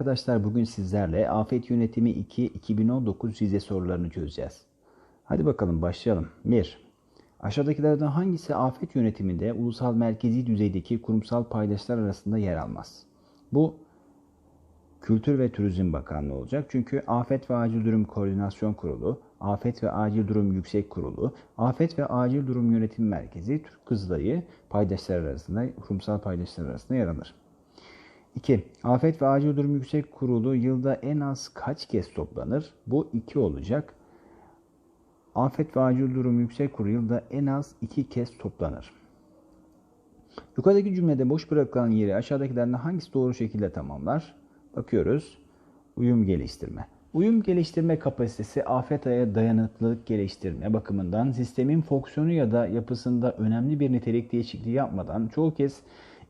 Arkadaşlar bugün sizlerle Afet Yönetimi 2 2019 vize sorularını çözeceğiz. Hadi bakalım başlayalım. 1. Aşağıdakilerden hangisi afet yönetiminde ulusal merkezi düzeydeki kurumsal paydaşlar arasında yer almaz? Bu Kültür ve Turizm Bakanlığı olacak. Çünkü Afet ve Acil Durum Koordinasyon Kurulu, Afet ve Acil Durum Yüksek Kurulu, Afet ve Acil Durum Yönetim Merkezi, Türk Kızılayı paydaşlar arasında, kurumsal paydaşlar arasında yer alır. 2. Afet ve Acil Durum Yüksek Kurulu yılda en az kaç kez toplanır? Bu 2 olacak. Afet ve Acil Durum Yüksek Kurulu yılda en az 2 kez toplanır. Yukarıdaki cümlede boş bırakılan yeri aşağıdakilerden hangisi doğru şekilde tamamlar? Bakıyoruz. Uyum geliştirme. Uyum geliştirme kapasitesi afete dayanıklılık geliştirme bakımından sistemin fonksiyonu ya da yapısında önemli bir nitelik değişikliği yapmadan çoğu kez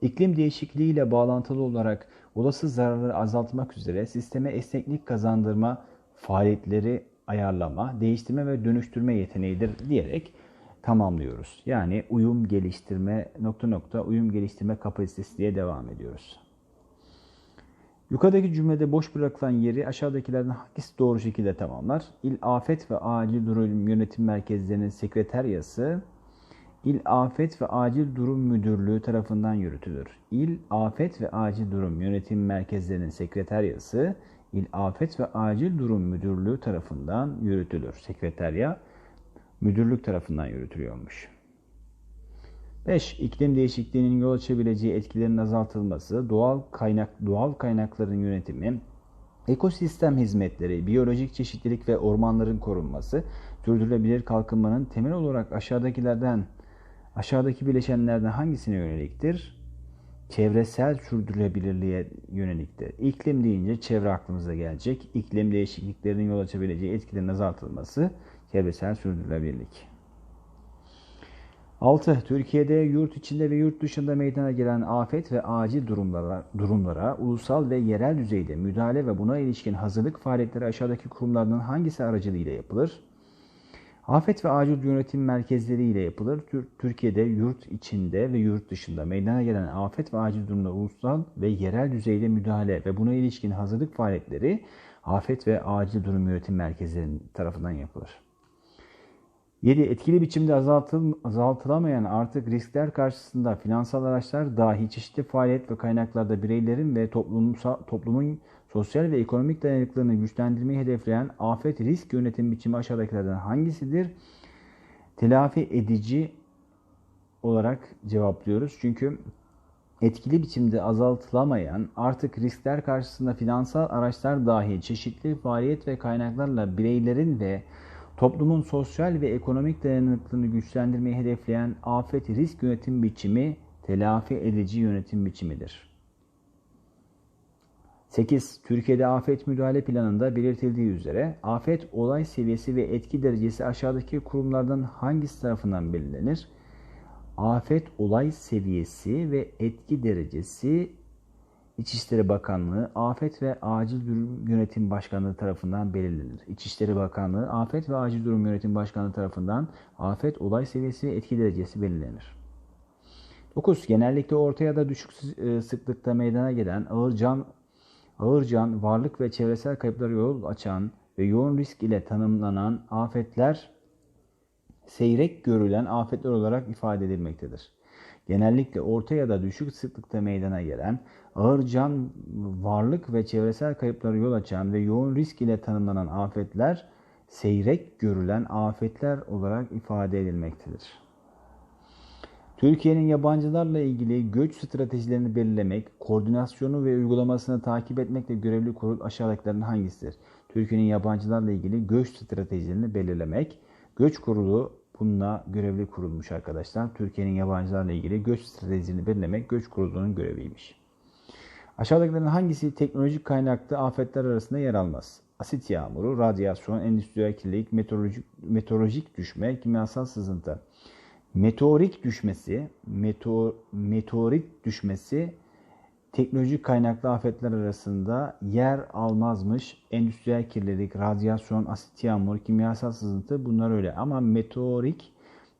iklim değişikliği ile bağlantılı olarak olası zararları azaltmak üzere sisteme esneklik kazandırma faaliyetleri ayarlama, değiştirme ve dönüştürme yeteneğidir diyerek tamamlıyoruz. Yani uyum geliştirme nokta nokta uyum geliştirme kapasitesi diye devam ediyoruz. Yukarıdaki cümlede boş bırakılan yeri aşağıdakilerden hangisi doğru şekilde tamamlar? İl Afet ve Acil Durum Yönetim Merkezlerinin sekreteryası İl Afet ve Acil Durum Müdürlüğü tarafından yürütülür. İl Afet ve Acil Durum Yönetim Merkezlerinin sekreteryası İl Afet ve Acil Durum Müdürlüğü tarafından yürütülür. Sekreterya müdürlük tarafından yürütülüyormuş. 5. İklim değişikliğinin yol açabileceği etkilerin azaltılması, doğal kaynak doğal kaynakların yönetimi, ekosistem hizmetleri, biyolojik çeşitlilik ve ormanların korunması, sürdürülebilir kalkınmanın temel olarak aşağıdakilerden aşağıdaki bileşenlerden hangisine yöneliktir? Çevresel sürdürülebilirliğe yöneliktir. İklim deyince çevre aklımıza gelecek. İklim değişikliklerinin yol açabileceği etkilerin azaltılması, çevresel sürdürülebilirlik. 6. Türkiye'de yurt içinde ve yurt dışında meydana gelen afet ve acil durumlara, durumlara ulusal ve yerel düzeyde müdahale ve buna ilişkin hazırlık faaliyetleri aşağıdaki kurumlardan hangisi aracılığıyla yapılır? Afet ve acil yönetim merkezleri ile yapılır. Türkiye'de yurt içinde ve yurt dışında meydana gelen afet ve acil durumda ulusal ve yerel düzeyde müdahale ve buna ilişkin hazırlık faaliyetleri afet ve acil durum yönetim merkezleri tarafından yapılır. 7. Etkili biçimde azaltıl, azaltılamayan artık riskler karşısında finansal araçlar dahi çeşitli faaliyet ve kaynaklarda bireylerin ve toplumun, toplumun sosyal ve ekonomik dayanıklılığını güçlendirmeyi hedefleyen afet risk yönetim biçimi aşağıdakilerden hangisidir? Telafi edici olarak cevaplıyoruz. Çünkü etkili biçimde azaltılamayan artık riskler karşısında finansal araçlar dahi çeşitli faaliyet ve kaynaklarla bireylerin ve toplumun sosyal ve ekonomik dayanıklılığını güçlendirmeyi hedefleyen afet risk yönetim biçimi telafi edici yönetim biçimidir. 8. Türkiye'de afet müdahale planında belirtildiği üzere afet olay seviyesi ve etki derecesi aşağıdaki kurumlardan hangisi tarafından belirlenir? Afet olay seviyesi ve etki derecesi İçişleri Bakanlığı Afet ve Acil Durum Yönetim Başkanlığı tarafından belirlenir. İçişleri Bakanlığı Afet ve Acil Durum Yönetim Başkanlığı tarafından afet olay seviyesi ve etki derecesi belirlenir. 9. Genellikle orta ya da düşük sıklıkta meydana gelen ağır can ağır can, varlık ve çevresel kayıplara yol açan ve yoğun risk ile tanımlanan afetler seyrek görülen afetler olarak ifade edilmektedir. Genellikle orta ya da düşük sıklıkta meydana gelen, ağır can, varlık ve çevresel kayıplara yol açan ve yoğun risk ile tanımlanan afetler seyrek görülen afetler olarak ifade edilmektedir. Türkiye'nin yabancılarla ilgili göç stratejilerini belirlemek, koordinasyonu ve uygulamasını takip etmekle görevli kurul aşağıdakilerin hangisidir? Türkiye'nin yabancılarla ilgili göç stratejilerini belirlemek, göç kurulu bununla görevli kurulmuş arkadaşlar. Türkiye'nin yabancılarla ilgili göç stratejilerini belirlemek göç kurulunun göreviymiş. Aşağıdakilerin hangisi teknolojik kaynaklı afetler arasında yer almaz? Asit yağmuru, radyasyon, endüstriyel kirlilik, meteorolojik, meteorolojik düşme, kimyasal sızıntı meteorik düşmesi, meteor, meteorit düşmesi teknolojik kaynaklı afetler arasında yer almazmış. Endüstriyel kirlilik, radyasyon, asit yağmur, kimyasal sızıntı bunlar öyle. Ama meteorik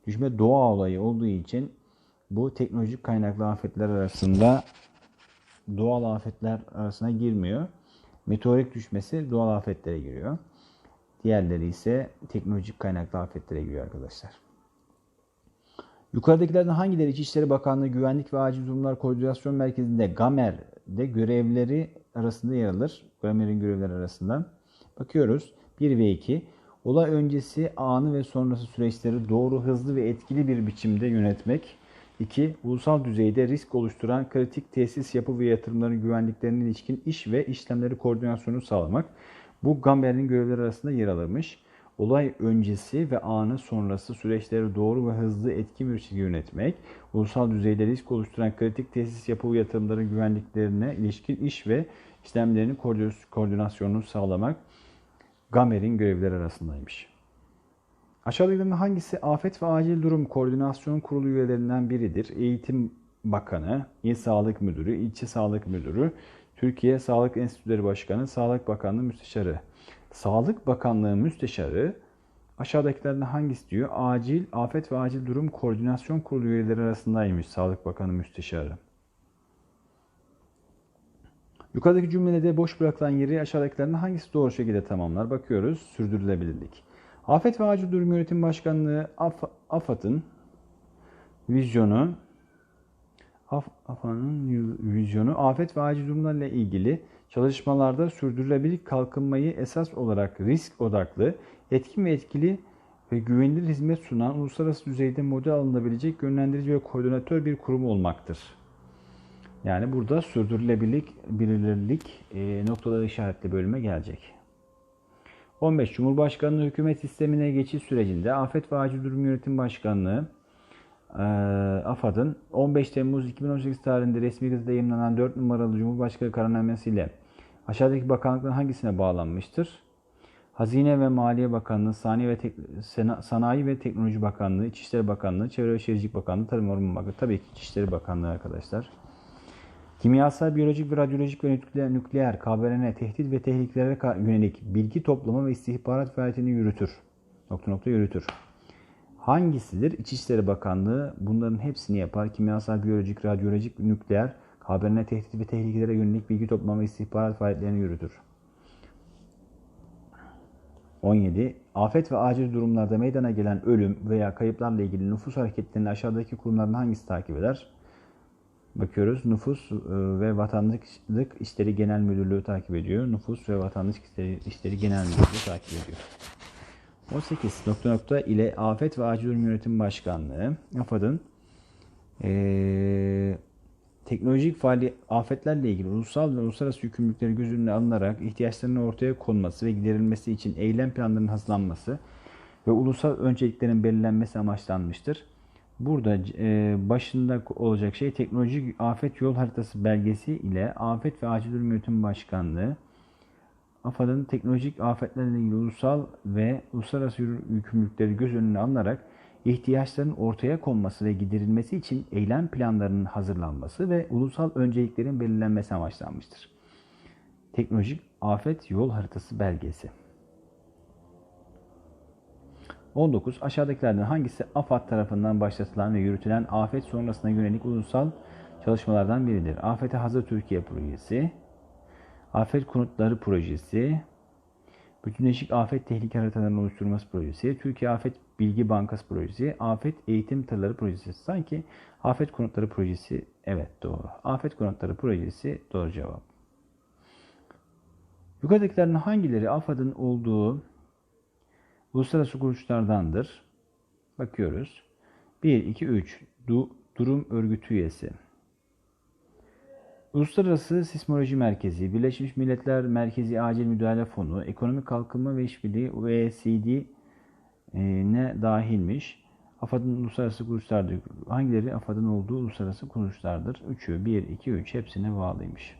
düşme doğa olayı olduğu için bu teknolojik kaynaklı afetler arasında doğal afetler arasına girmiyor. Meteorik düşmesi doğal afetlere giriyor. Diğerleri ise teknolojik kaynaklı afetlere giriyor arkadaşlar. Yukarıdakilerden hangileri İçişleri Bakanlığı Güvenlik ve Acil Durumlar Koordinasyon Merkezi'nde GAMER'de görevleri arasında yer alır? GAMER'in görevleri arasında. Bakıyoruz. 1 ve 2. Olay öncesi, anı ve sonrası süreçleri doğru, hızlı ve etkili bir biçimde yönetmek. 2. Ulusal düzeyde risk oluşturan kritik tesis yapı ve yatırımların güvenliklerine ilişkin iş ve işlemleri koordinasyonu sağlamak. Bu GAMER'in görevleri arasında yer alırmış. Olay öncesi ve anı sonrası süreçleri doğru ve hızlı etkin bir şekilde yönetmek, ulusal düzeyde risk oluşturan kritik tesis yapı ve yatırımların güvenliklerine ilişkin iş ve işlemlerinin koordinasyonunu sağlamak GAMER'in görevleri arasındaymış. Aşağıdakilerden hangisi Afet ve Acil Durum Koordinasyon Kurulu üyelerinden biridir? Eğitim Bakanı, İl Sağlık Müdürü, İlçe Sağlık Müdürü, Türkiye Sağlık Enstitüleri Başkanı, Sağlık Bakanlığı Müsteşarı. Sağlık Bakanlığı Müsteşarı aşağıdakilerden hangisi diyor? Acil, Afet ve Acil Durum Koordinasyon Kurulu üyeleri arasındaymış Sağlık Bakanı Müsteşarı. Yukarıdaki cümlede boş bırakılan yeri aşağıdakilerden hangisi doğru şekilde tamamlar? Bakıyoruz. Sürdürülebilirlik. Afet ve Acil Durum Yönetim Başkanlığı Af AFAD'ın vizyonu Af AFAD'ın vizyonu afet ve acil durumlarla ilgili çalışmalarda sürdürülebilir kalkınmayı esas olarak risk odaklı, etkin ve etkili ve güvenilir hizmet sunan uluslararası düzeyde model alınabilecek yönlendirici ve koordinatör bir kurum olmaktır. Yani burada sürdürülebilirlik, bilirlik e, noktaları işaretli bölüme gelecek. 15. Cumhurbaşkanlığı hükümet sistemine geçiş sürecinde Afet ve Acil Durum Yönetim Başkanlığı e, AFAD'ın 15 Temmuz 2018 tarihinde resmi gazetede yayınlanan 4 numaralı Cumhurbaşkanı kararnamesiyle aşağıdaki bakanlıkların hangisine bağlanmıştır? Hazine ve Maliye Bakanlığı, Sanayi ve, Tek- Sanayi ve Teknoloji Bakanlığı, İçişleri Bakanlığı, Çevre ve Şehircilik Bakanlığı, Tarım Orman Bakanlığı. Tabii ki İçişleri Bakanlığı arkadaşlar. Kimyasal, biyolojik ve radyolojik ve nükleer, nükleer KBRN tehdit ve tehlikelere yönelik bilgi toplama ve istihbarat faaliyetini yürütür. Nokta nokta yürütür. Hangisidir? İçişleri Bakanlığı bunların hepsini yapar. Kimyasal, biyolojik, radyolojik, nükleer, KBRN tehdit ve tehlikelere yönelik bilgi toplama ve istihbarat faaliyetlerini yürütür. 17. Afet ve acil durumlarda meydana gelen ölüm veya kayıplarla ilgili nüfus hareketlerini aşağıdaki kurumların hangisi takip eder? Bakıyoruz. Nüfus ve Vatandaşlık İşleri Genel Müdürlüğü takip ediyor. Nüfus ve Vatandaşlık İşleri Genel Müdürlüğü takip ediyor. 18. Nokta nokta ile Afet ve Acil Durum Yönetim Başkanlığı AFAD'ın ee, teknolojik faali afetlerle ilgili ulusal ve uluslararası yükümlülükleri göz önüne alınarak ihtiyaçlarının ortaya konması ve giderilmesi için eylem planlarının hazırlanması ve ulusal önceliklerin belirlenmesi amaçlanmıştır. Burada e, başında olacak şey teknolojik afet yol haritası belgesi ile Afet ve Acil Durum Yönetim Başkanlığı AFAD'ın teknolojik afetlerle ilgili ulusal ve uluslararası yükümlülükleri göz önüne alınarak ihtiyaçların ortaya konması ve giderilmesi için eylem planlarının hazırlanması ve ulusal önceliklerin belirlenmesi amaçlanmıştır. Teknolojik afet yol haritası belgesi. 19. Aşağıdakilerden hangisi AFAD tarafından başlatılan ve yürütülen afet sonrasına yönelik ulusal çalışmalardan biridir? Afete Hazır Türkiye Projesi, Afet Konutları Projesi, Bütünleşik Afet Tehlike Haritalarının Oluşturulması Projesi, Türkiye Afet Bilgi Bankası Projesi, Afet Eğitim Tırları Projesi. Sanki Afet Konutları Projesi evet doğru. Afet Konutları Projesi doğru cevap. Yukarıdakilerin hangileri AFAD'ın olduğu uluslararası kuruluşlardandır? Bakıyoruz. 1, 2, 3. Du, durum örgütü üyesi. Uluslararası Sismoloji Merkezi, Birleşmiş Milletler Merkezi Acil Müdahale Fonu, Ekonomik Kalkınma ve İşbirliği OECD ne dahilmiş. AFAD'ın uluslararası kuruluşlardır. Hangileri AFAD'ın olduğu uluslararası kuruluşlardır? Üçü, 1, 2, 3 hepsine bağlıymış.